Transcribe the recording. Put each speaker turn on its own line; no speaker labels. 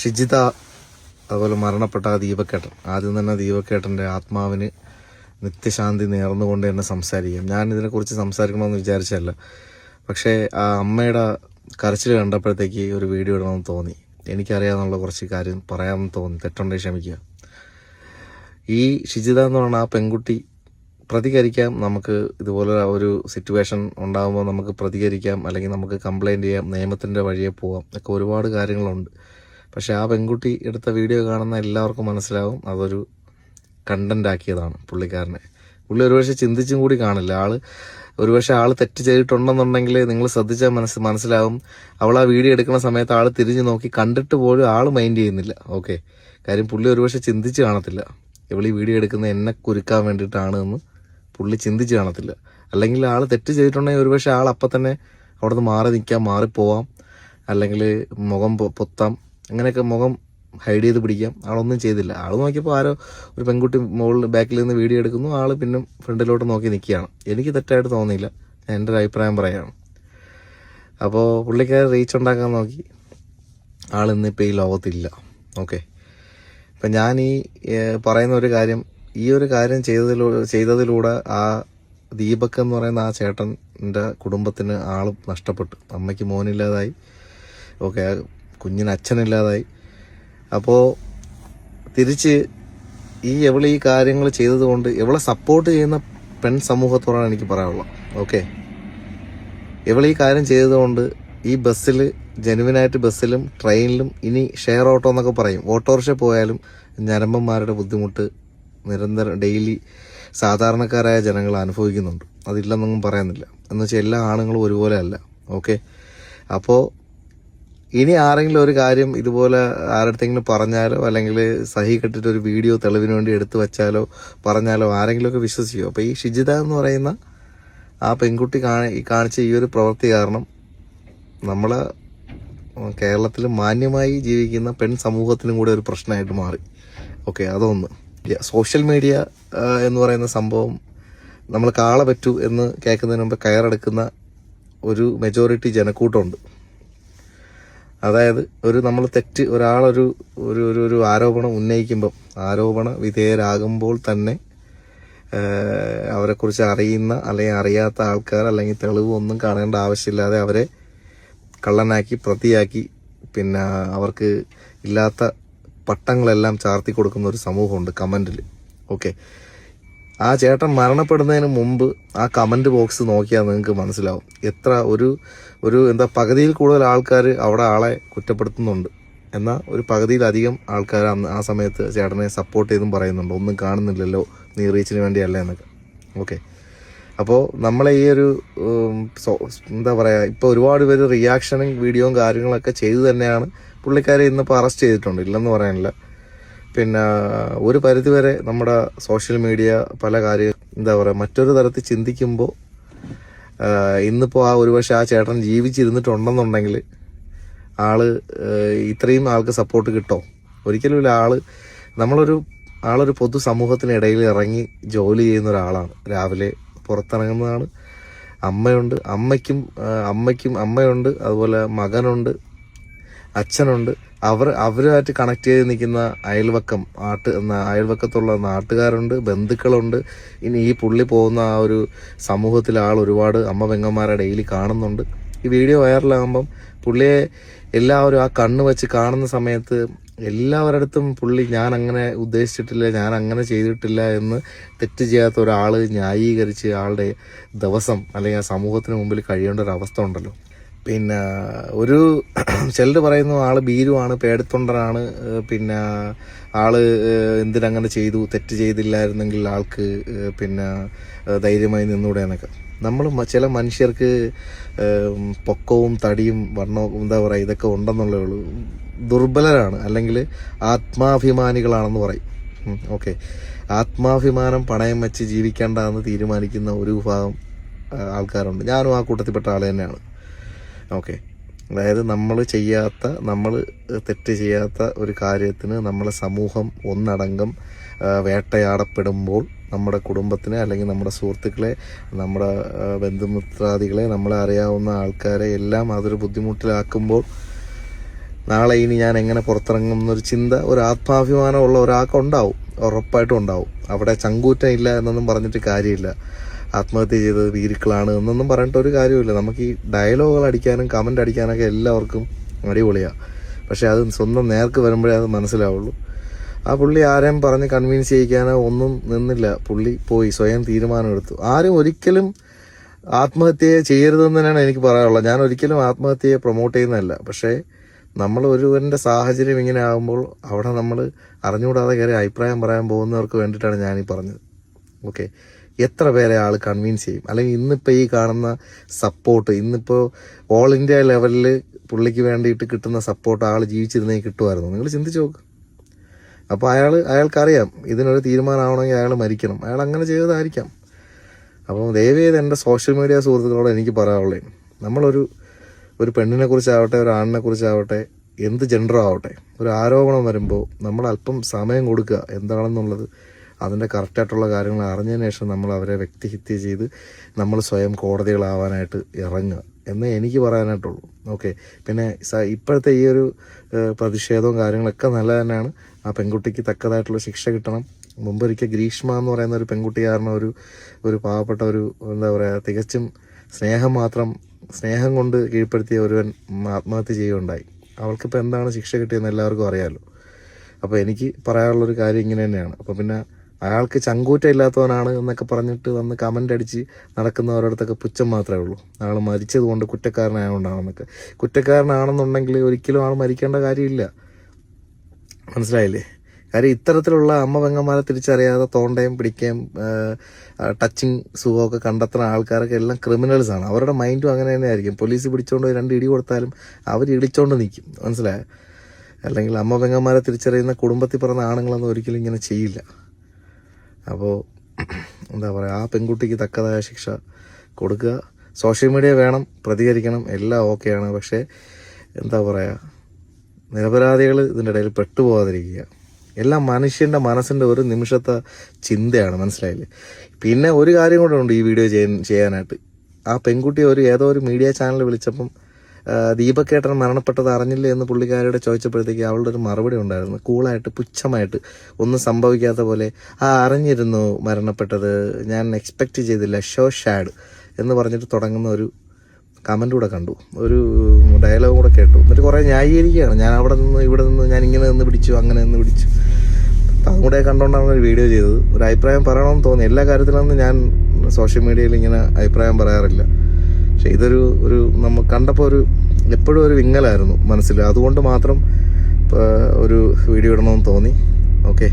ഷിജിത അതുപോലെ മരണപ്പെട്ട ആ ദീപക്കേട്ടൻ. ആദ്യം തന്നെ ദീപക്കേട്ടന്റെ ആത്മാവിന് നിത്യശാന്തി നേർന്നുകൊണ്ട് തന്നെ സംസാരിക്കാം. ഞാൻ ഇതിനെക്കുറിച്ച് സംസാരിക്കണമെന്ന് വിചാരിച്ചല്ല പക്ഷേ ആ അമ്മയുടെ കരച്ചിൽ കണ്ടപ്പോഴത്തേക്ക് ഒരു വീഡിയോ ഇടണമെന്ന് തോന്നി. എനിക്കറിയാമെന്നുള്ള കുറച്ച് കാര്യം പറയാമെന്ന് തോന്നി. തെറ്റുണ്ടെങ്കിൽ ക്ഷമിക്കുക. ഈ ഷിജിത എന്ന് പറഞ്ഞ ആ പെൺകുട്ടി പ്രതികരിക്കാം. നമുക്ക് ഇതുപോലെ ഒരു സിറ്റുവേഷൻ ഉണ്ടാകുമ്പോൾ നമുക്ക് പ്രതികരിക്കാം. അല്ലെങ്കിൽ നമുക്ക് കംപ്ലൈന്റ് ചെയ്യാം. നിയമത്തിന്റെ വഴിയെ പോവാം. ഒക്കെ ഒരുപാട് കാര്യങ്ങളുണ്ട്. പക്ഷേ ആ പെൺകുട്ടി എടുത്ത വീഡിയോ കാണുന്ന എല്ലാവർക്കും മനസ്സിലാവും അതൊരു കണ്ടന്റ് ആക്കിയതാണ് പുള്ളിക്കാരനെ. പുള്ളി ഒരുപക്ഷെ ചിന്തിച്ചും കൂടി കാണില്ല. ആൾ ഒരുപക്ഷെ ആൾ തെറ്റ് ചെയ്തിട്ടുണ്ടെന്നുണ്ടെങ്കിൽ നിങ്ങൾ ശ്രദ്ധിച്ചാൽ മനസ്സ് മനസ്സിലാവും. അവൾ ആ വീഡിയോ എടുക്കുന്ന സമയത്ത് ആൾ തിരിഞ്ഞു നോക്കി കണ്ടിട്ട് പോലും ആൾ മൈൻഡ് ചെയ്യുന്നില്ല. ഓക്കെ കാര്യം പുള്ളി ഒരുപക്ഷെ ചിന്തിച്ച് കാണത്തില്ല. ഇവൾ ഈ വീഡിയോ എടുക്കുന്ന എന്നെ കുരുക്കാൻ വേണ്ടിയിട്ടാണ് എന്ന് പുള്ളി ചിന്തിച്ച് കാണത്തില്ല. അല്ലെങ്കിൽ ആൾ തെറ്റ് ചെയ്തിട്ടുണ്ടെങ്കിൽ ഒരുപക്ഷെ ആൾ അപ്പം തന്നെ അവിടെ നിന്ന് മാറി നിൽക്കാം മാറിപ്പോവാം. അല്ലെങ്കിൽ മുഖം പൊത്താം. അങ്ങനെയൊക്കെ മുഖം ഹൈഡ് ചെയ്ത് പിടിക്കാം. ആളൊന്നും ചെയ്തില്ല. ആൾ നോക്കിയപ്പോൾ ആരോ ഒരു പെൺകുട്ടി മുകളിൽ ബാക്കിൽ നിന്ന് വീഡിയോ എടുക്കുന്നു. ആൾ പിന്നെ ഫ്രണ്ടിലോട്ട് നോക്കി നിൽക്കുകയാണ് എനിക്ക് തെറ്റായിട്ട് തോന്നിയില്ല. എന്റെ ഒരു അഭിപ്രായം പറയുകയാണ് അപ്പോൾ പുള്ളിക്കാർ റീച്ച് ഉണ്ടാക്കാൻ നോക്കി. ആൾ ഇന്നിപ്പോൾ ഈ ലോകത്തില്ല. ഓക്കെ ഇപ്പം ഞാൻ ഈ പറയുന്ന ഒരു കാര്യം ഈ ഒരു കാര്യം ചെയ്തതിലൂടെ ചെയ്തതിലൂടെ ആ ദീപക് എന്ന് പറയുന്ന ആ ചേട്ടന്റെ കുടുംബത്തിന് ആളും നഷ്ടപ്പെട്ടു. അമ്മയ്ക്ക് മോനില്ലാതായി. ഓക്കെ കുഞ്ഞിന് അച്ഛനില്ലാതായി. അപ്പോൾ തിരിച്ച് ഈ എവൾ ഈ കാര്യങ്ങൾ ചെയ്തതുകൊണ്ട് എവളെ സപ്പോർട്ട് ചെയ്യുന്ന പെൺ സമൂഹത്തോടാണ് എനിക്ക് പറയാനുള്ളത്. ഓക്കെ ഇവൾ ഈ കാര്യം ചെയ്തതുകൊണ്ട് ഈ ബസ്സിൽ ജനുവിനായിട്ട് ബസ്സിലും ട്രെയിനിലും ഇനി ഷെയർ ഓട്ടോ എന്നൊക്കെ പറയും. ഓട്ടോറിക്ഷ പോയാലും ഞരമ്പന്മാരുടെ ബുദ്ധിമുട്ട് നിരന്തരം ഡെയിലി സാധാരണക്കാരായ ജനങ്ങൾ അനുഭവിക്കുന്നുണ്ട്. അതില്ലെന്നൊന്നും പറയുന്നില്ല എന്ന് വെച്ചാൽ എല്ലാ ആണുങ്ങളും ഒരുപോലെ അല്ല. ഓക്കെ അപ്പോൾ ഇനി ആരെങ്കിലും ഒരു കാര്യം ഇതുപോലെ ആരുടെങ്കിലും പറഞ്ഞാലോ അല്ലെങ്കിൽ സഹി കെട്ടിട്ട് ഒരു വീഡിയോ തെളിവിന് വേണ്ടി എടുത്തു വെച്ചാലോ പറഞ്ഞാലോ ആരെങ്കിലുമൊക്കെ വിശ്വസിക്കുമോ അപ്പോൾ ഈ ഷിജിത എന്ന് പറയുന്ന ആ പെൺകുട്ടി കാണി കാണിച്ച ഈ ഒരു പ്രവൃത്തി കാരണം നമ്മൾ കേരളത്തിൽ മാന്യമായി ജീവിക്കുന്ന പെൺ സമൂഹത്തിനും കൂടെ ഒരു പ്രശ്നമായിട്ട് മാറി. ഓക്കെ അതൊന്ന്. സോഷ്യൽ മീഡിയ എന്ന് പറയുന്ന സംഭവം നമ്മൾ കാള പറ്റൂ എന്ന് കേൾക്കുന്നതിന് മുമ്പ് കയറെടുക്കുന്ന ഒരു മെജോറിറ്റി ജനക്കൂട്ടമുണ്ട്. അതായത് ഒരു നമ്മൾ തെറ്റ് ഒരാളൊരു ഒരു ഒരു ഒരു ആരോപണം ഉന്നയിക്കുമ്പം ആരോപണ വിധേയരാകുമ്പോൾ തന്നെ അവരെക്കുറിച്ച് അറിയുന്ന അല്ലെങ്കിൽ അറിയാത്ത ആൾക്കാർ അല്ലെങ്കിൽ തെളിവ് ഒന്നും കാണേണ്ട ആവശ്യമില്ലാതെ അവരെ കള്ളനാക്കി പ്രതിയാക്കി പിന്നെ അവർക്ക് ഇല്ലാത്ത പട്ടങ്ങളെല്ലാം ചാർത്തി കൊടുക്കുന്ന ഒരു സമൂഹമുണ്ട് കമന്റിൽ ഓക്കെ. ആ ചേട്ടൻ മരണപ്പെടുന്നതിന് മുമ്പ് ആ കമന്റ് ബോക്സ് നോക്കിയാൽ നിങ്ങൾക്ക് മനസ്സിലാവും. എത്ര ഒരു ഒരു എന്താ പകുതിയിൽ കൂടുതൽ ആൾക്കാർ അവിടെ ആളെ കുറ്റപ്പെടുത്തുന്നുണ്ട്. എന്നാൽ ഒരു പകുതിയിലധികം ആൾക്കാർ ആ സമയത്ത് ചേട്ടനെ സപ്പോർട്ട് ചെയ്തും പറയുന്നുണ്ട്. ഒന്നും കാണുന്നില്ലല്ലോ നീ റീച്ചിന് വേണ്ടിയല്ല എന്നൊക്കെ. ഓക്കെ അപ്പോൾ നമ്മളെ ഈ ഒരു എന്താ പറയുക ഇപ്പോൾ ഒരുപാട് പേര് റിയാക്ഷനും വീഡിയോയും കാര്യങ്ങളൊക്കെ ചെയ്തു തന്നെയാണ് പുള്ളിക്കാരെ ഇന്നിപ്പോൾ അറസ്റ്റ് ചെയ്തിട്ടുണ്ട്. ഇല്ലെന്ന് പറയാനില്ല. പിന്നെ ഒരു പരിധിവരെ നമ്മുടെ സോഷ്യൽ മീഡിയ പല കാര്യം എന്താ പറയുക മറ്റൊരു തരത്തിൽ ചിന്തിക്കുമ്പോൾ ഇന്നിപ്പോൾ ആ ഒരു ഒരുപക്ഷെ ആ ചേട്ടൻ ജീവിച്ചിരുന്നിട്ടുണ്ടെന്നുണ്ടെങ്കിൽ ആൾ ഇത്രയും ആൾക്ക് സപ്പോർട്ട് കിട്ടോ? ഒരിക്കലും ഇല്ല ആൾ നമ്മളൊരു ആളൊരു പൊതു സമൂഹത്തിനിടയിൽ ഇറങ്ങി ജോലി ചെയ്യുന്ന ഒരാളാണ്. രാവിലെ പുറത്തിറങ്ങുന്നതാണ്. അമ്മയുണ്ട് അമ്മയ്ക്കും അമ്മയ്ക്കും അമ്മയുണ്ട് അതുപോലെ മകനുണ്ട് അച്ഛനുണ്ട്. അവർ അവരുമായിട്ട് കണക്ട് ചെയ്ത് നിൽക്കുന്ന അയൽവക്കം ആട്ട് അയൽവക്കത്തുള്ള നാട്ടുകാരുണ്ട് ബന്ധുക്കളുണ്ട്. ഇനി ഈ പുള്ളി പോകുന്ന ആ ഒരു സമൂഹത്തിൽ ആൾ ഒരുപാട് അമ്മ പെങ്ങന്മാരെ ഡെയിലി കാണുന്നുണ്ട്. ഈ വീഡിയോ വൈറലാകുമ്പം പുള്ളിയെ എല്ലാവരും ആ കണ്ണ് വെച്ച് കാണുന്ന സമയത്ത് എല്ലാവരുടെ പുള്ളി ഞാൻ അങ്ങനെ ഉദ്ദേശിച്ചിട്ടില്ല ഞാൻ അങ്ങനെ ചെയ്തിട്ടില്ല എന്ന് തെറ്റ് ചെയ്യാത്ത ഒരാൾ ന്യായീകരിച്ച് ആളുടെ ദിവസം അല്ലെങ്കിൽ ആ സമൂഹത്തിന് മുമ്പിൽ കഴിയേണ്ട ഒരു അവസ്ഥ ഉണ്ടല്ലോ. പിന്നെ ഒരു ചിലർ പറയുന്നു ആൾ ഭീരുവാണ് പേടിത്തൊണ്ടനാണ് പിന്നെ ആൾ എന്തിനങ്ങനെ ചെയ്തു തെറ്റ് ചെയ്തില്ലായിരുന്നെങ്കിൽ ആൾക്ക് പിന്നെ ധൈര്യമായി നിന്നൂടെ എന്നൊക്കെ നമ്മൾ ചില മനുഷ്യർക്ക് പൊക്കവും തടിയും വണ്ണവും എന്താ പറയുക ഇതൊക്കെ ഉണ്ടെന്നുള്ളേ ഉള്ളൂ. ദുർബലരാണ്. അല്ലെങ്കിൽ ആത്മാഭിമാനികളാണെന്ന് പറയും. ഓക്കെ. ആത്മാഭിമാനം പണയം വെച്ച് ജീവിക്കേണ്ടെന്ന് തീരുമാനിക്കുന്ന ഒരു വിഭാഗം ആൾക്കാരുണ്ട്. ഞാനും ആ കൂട്ടത്തിൽപ്പെട്ട ആൾ തന്നെയാണ്. ഓക്കെ. അതായത് നമ്മൾ ചെയ്യാത്ത നമ്മൾ തെറ്റ് ചെയ്യാത്ത ഒരു കാര്യത്തിന് നമ്മളെ സമൂഹം ഒന്നടങ്കം വേട്ടയാടപ്പെടുമ്പോൾ നമ്മുടെ കുടുംബത്തിനെ അല്ലെങ്കിൽ നമ്മുടെ സുഹൃത്തുക്കളെ നമ്മുടെ ബന്ധുമിത്രാദികളെ നമ്മളെ അറിയാവുന്ന ആൾക്കാരെ എല്ലാം അതൊരു ബുദ്ധിമുട്ടിലാക്കുമ്പോൾ നാളെ ഇനി ഞാൻ എങ്ങനെ പുറത്തിറങ്ങും എന്നൊരു ചിന്ത ഒരു ആത്മാഭിമാനമുള്ള ഒരാൾക്ക് ഉണ്ടാവും. ഉറപ്പായിട്ടും ഉണ്ടാവും. അവിടെ ചങ്കൂറ്റം ഇല്ല എന്നൊന്നും പറഞ്ഞിട്ട് കാര്യമില്ല. ആത്മഹത്യ ചെയ്തത് വീരുക്കളാണ് എന്നൊന്നും പറഞ്ഞിട്ട് ഒരു കാര്യമില്ല നമുക്ക് ഈ ഡയലോഗുകൾ അടിക്കാനും കമന്റ് അടിക്കാനൊക്കെ എല്ലാവർക്കും അടിപൊളിയാണ് പക്ഷേ അത് സ്വന്തം നേർക്ക് വരുമ്പോഴേ അത് മനസ്സിലാവുള്ളൂ. ആ പുള്ളി ആരെയും പറഞ്ഞ് കൺവിൻസ് ചെയ്യിക്കാനോ ഒന്നും നിന്നില്ല. പുള്ളി പോയി സ്വയം തീരുമാനമെടുത്തു. ആരും ഒരിക്കലും ആത്മഹത്യയെ ചെയ്യരുതെന്ന് തന്നെയാണ് എനിക്ക് പറയാനുള്ളത്. ഞാൻ ഒരിക്കലും ആത്മഹത്യയെ പ്രൊമോട്ട് ചെയ്യുന്നതല്ല. പക്ഷേ നമ്മൾ ഒരുവന്റെ സാഹചര്യം ഇങ്ങനെ ആകുമ്പോൾ അവിടെ നമ്മൾ അറിഞ്ഞുകൂടാതെ കയറി അഭിപ്രായം പറയാൻ പോകുന്നവർക്ക് വേണ്ടിയിട്ടാണ് ഞാനീ പറഞ്ഞത്. ഓക്കെ എത്ര പേരെ ആൾ കൺവിൻസ് ചെയ്യും? അല്ലെങ്കിൽ ഇന്നിപ്പോൾ ഈ കാണുന്ന സപ്പോർട്ട് ഇന്നിപ്പോൾ ഓൾ ഇന്ത്യ ലെവലിൽ പുള്ളിക്ക് വേണ്ടിയിട്ട് കിട്ടുന്ന സപ്പോർട്ട് ആൾ ജീവിച്ചിരുന്നെങ്കിൽ കിട്ടുമായിരുന്നു. നിങ്ങൾ ചിന്തിച്ച് നോക്ക്. അപ്പോൾ അയാൾ അയാൾക്കറിയാം ഇതിനൊരു തീരുമാനമാവണമെങ്കിൽ അയാൾ മരിക്കണം. അയാൾ അങ്ങനെ ചെയ്തതായിരിക്കാം. അപ്പോൾ ദയവേത് എന്റെ സോഷ്യൽ മീഡിയ സുഹൃത്തുക്കളോട് എനിക്ക് പറയാനുള്ളത് നമ്മളൊരു ഒരു പെണ്ണിനെ കുറിച്ചാവട്ടെ ഒരു ആണിനെ കുറിച്ചാവട്ടെ എന്ത് ജെൻഡർ ആവട്ടെ ഒരു ആരോപണം വരുമ്പോൾ നമ്മൾ അല്പം സമയം കൊടുക്കുക എന്താണെന്നുള്ളത് അതിന്റെ കറക്റ്റായിട്ടുള്ള കാര്യങ്ങൾ അറിഞ്ഞതിന് ശേഷം നമ്മൾ അവരെ വ്യക്തിഹിത്യ ചെയ്ത് നമ്മൾ സ്വയം കോടതികളാവാനായിട്ട് ഇറങ്ങുക എന്ന് എനിക്ക് പറയാനായിട്ടുള്ളൂ. ഓക്കെ പിന്നെ ഇപ്പോഴത്തെ ഈ ഒരു പ്രതിഷേധവും കാര്യങ്ങളൊക്കെ നല്ല തന്നെയാണ്. ആ പെൺകുട്ടിക്ക് തക്കതായിട്ടുള്ള ശിക്ഷ കിട്ടണം. മുമ്പൊരിക്കൽ ഗ്രീഷ്മ എന്ന് പറയുന്ന ഒരു പെൺകുട്ടി കാരണം ഒരു ഒരു പാവപ്പെട്ട ഒരു എന്താ പറയുക തികച്ചും സ്നേഹം മാത്രം സ്നേഹം കൊണ്ട് കീഴ്പ്പെടുത്തിയ ഒരുവൻ ആത്മഹത്യ ചെയ്യുകയുണ്ടായി. അവൾക്കിപ്പോൾ എന്താണ് ശിക്ഷ കിട്ടിയെന്ന് എല്ലാവർക്കും അറിയാമല്ലോ അപ്പോൾ എനിക്ക് പറയാനുള്ളൊരു കാര്യം ഇങ്ങനെ തന്നെയാണ്. അപ്പോൾ പിന്നെ അയാൾക്ക് ചങ്കൂറ്റം ഇല്ലാത്തവനാണ് എന്നൊക്കെ പറഞ്ഞിട്ട് വന്ന് കമന്റ് അടിച്ച് നടക്കുന്നവരടുത്തൊക്കെ പുച്ഛം മാത്രമേ ഉള്ളൂ. അയാൾ മരിച്ചത് കൊണ്ട് കുറ്റക്കാരനായതുകൊണ്ടാണെന്നൊക്കെ കുറ്റക്കാരനാണെന്നുണ്ടെങ്കിൽ ഒരിക്കലും ആൾ മരിക്കേണ്ട കാര്യമില്ല. മനസ്സിലായില്ലേ? കാര്യം ഇത്തരത്തിലുള്ള അമ്മ പെങ്ങന്മാരെ തിരിച്ചറിയാതെ തോണ്ടയും പിടിക്കുകയും ടച്ചിങ് സുഖമൊക്കെ കണ്ടെത്തുന്ന ആൾക്കാരൊക്കെ എല്ലാം ക്രിമിനൽസ് ആണ്. അവരുടെ മൈൻഡും അങ്ങനെ തന്നെ ആയിരിക്കും പോലീസ് പിടിച്ചോണ്ട് പോയി രണ്ട് ഇടി കൊടുത്താലും അവർ ഇടിച്ചോണ്ട് നിൽക്കും മനസ്സിലായോ? അല്ലെങ്കിൽ അമ്മ പെങ്ങന്മാരെ തിരിച്ചറിയുന്ന കുടുംബത്തിൽ പറഞ്ഞ ആണുങ്ങളൊന്നും ഒരിക്കലും ഇങ്ങനെ ചെയ്യില്ല. അപ്പോൾ എന്താ പറയുക ആ പെൺകുട്ടിക്ക് തക്കതായ ശിക്ഷ കൊടുക്കുക. സോഷ്യൽ മീഡിയ വേണം പ്രതികരിക്കണം എല്ലാം ഓക്കെയാണ്. പക്ഷേ എന്താ പറയുക നിരപരാധികൾ ഇതിന്റെ ഇടയിൽ പെട്ടുപോകാതിരിക്കുക. എല്ലാം മനുഷ്യന്റെ മനസ്സിന്റെ ഒരു നിമിഷത്തെ ചിന്തയാണ് മനസ്സിലായില്ലേ? പിന്നെ ഒരു കാര്യം കൂടെ ഉണ്ട് ഈ വീഡിയോ ചെയ്യാൻ ചെയ്യാനായിട്ട്. ആ പെൺകുട്ടി ഒരു ഏതോ ഒരു മീഡിയ ചാനൽ വിളിച്ചപ്പം ദീപക്കേട്ടൻ മരണപ്പെട്ടത് അറിഞ്ഞില്ലേ എന്ന് പുള്ളിക്കാരോട് ചോദിച്ചപ്പോഴത്തേക്ക് അവളുടെ ഒരു മറുപടി ഉണ്ടായിരുന്നു. കൂളായിട്ട് പുച്ഛമായിട്ട് ഒന്നും സംഭവിക്കാത്ത പോലെ ആ അറിഞ്ഞിരുന്നു മരണപ്പെട്ടത്. ഞാൻ എക്സ്പെക്റ്റ് ചെയ്തില്ല. ഷോ ഷാഡ് എന്ന് പറഞ്ഞിട്ട് തുടങ്ങുന്ന ഒരു കമന്റ് കൂടെ കണ്ടു. ഒരു ഡയലോഗ് കൂടെ കേട്ടു. എന്നിട്ട് കുറേ ന്യായീകരിക്കുകയാണ്. ഞാൻ അവിടെ നിന്ന് ഇവിടെ നിന്ന് ഞാൻ ഇങ്ങനെ നിന്ന് പിടിച്ചു അങ്ങനെ നിന്ന് പിടിച്ചു. അപ്പം അതും കൂടെ കണ്ടുകൊണ്ടാണ് ഒരു വീഡിയോ ചെയ്തത്. ഒരു അഭിപ്രായം പറയണമെന്ന് തോന്നി. എല്ലാ കാര്യത്തിലൊന്നും ഞാൻ സോഷ്യൽ മീഡിയയിൽ ഇങ്ങനെ അഭിപ്രായം പറയാറില്ല. പക്ഷെ ഇതൊരു ഒരു നമ്മൾ കണ്ടപ്പോൾ ഒരു എപ്പോഴും ഒരു വിങ്ങലായിരുന്നു മനസ്സിൽ. അതുകൊണ്ട് മാത്രം ഒരു വീഡിയോ ഇടണമെന്ന് തോന്നി. ഓക്കെ.